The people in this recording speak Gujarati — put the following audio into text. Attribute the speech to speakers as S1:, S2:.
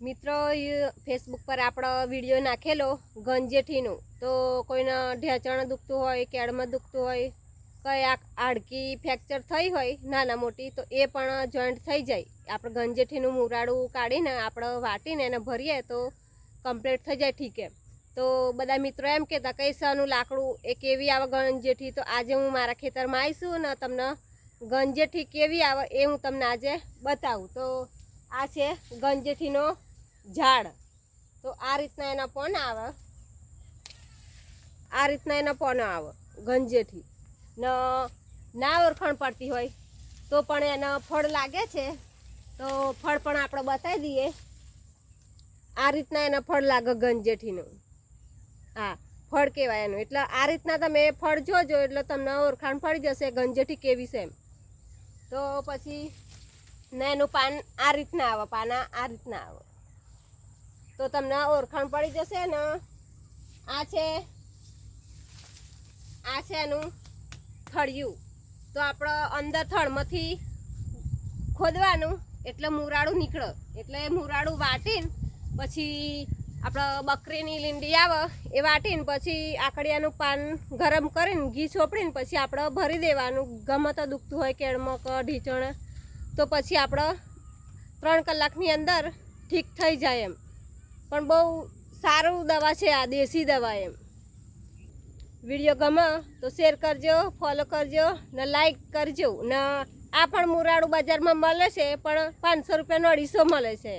S1: મિત્રો ફેસબુક પર આપણો વીડિયો નાખેલો ગંજેઠીનું તો કોઈને ઢેચણ દુખતું હોય, કેળમાં દુખતું હોય, કઈ આ હાડકી ફ્રેક્ચર થઈ હોય, નાના મોટી, તો એ પણ જોઈન્ટ થઈ જાય. આપણે ગંજેઠીનું મુરાડું કાઢીને, આપણે વાટીને એને ભરીએ, તો કમ્પ્લીટ થઈ જાય ઠીક એમ. તો બધા મિત્રો એમ કહેતા, કઈ શાનું લાકડું? એ કેવી આવે ગંજેઠી તો આજે હું મારા ખેતરમાં આવીશું ને તમને ગંજેઠી કેવી આવે એ હું તમને આજે બતાવું. તો આ છે ગંજેઠીનો ઝાડ. તો આ રીતના એના પણ આવે. આ રીતના એના પણ આવે, ગંજેઠી. ન, ના ઓળખાણ પડતી હોય તો પણ એના ફળ લાગે છે. તો ફળ પણ આપણે બતાવી દઈએ. આ રીતના એના ફળ લાગે ગંજેઠીનું. હા, ફળ કહેવાય એનું. એટલે આ રીતના તમે ફળ જોજો એટલે તમને ઓળખાણ પડી જશે ગંજેઠી કેવી છે એમ. તો પછી ને એનું પાન આ રીતના આવે, પાના આ રીતના આવે. તો તમને ઓળખાણ પડી જશે ને. આ છે આ છે એનું થળિયું. તો આપણે અંદર થળમાંથી ખોદવાનું, એટલે મુરાડું નીકળે. એટલે મુરાડું વાટીને, પછી આપણે બકરીની લીંડી આવે, એ વાટીને, પછી આકડિયાનું પાન ગરમ કરીને ઘી છોપડીને પછી આપણે ભરી દેવાનું. ગમે તો દુખતું હોય, કેળમાં કે ઢીચણ તો પછી આપણે ત્રણ કલાકની અંદર ઠીક થઈ જાય એમ. પણ બહુ સારું દવા છે આ દેશી દવા એમ. વીડિયો ગમે તો શેર કરજો ફોલો કરજો, ને લાઈક કરજો. ને આ પણ મુરાડું બજારમાં મળે છે, પણ પાંચસો રૂપિયાનો અઢીસો મળે છે.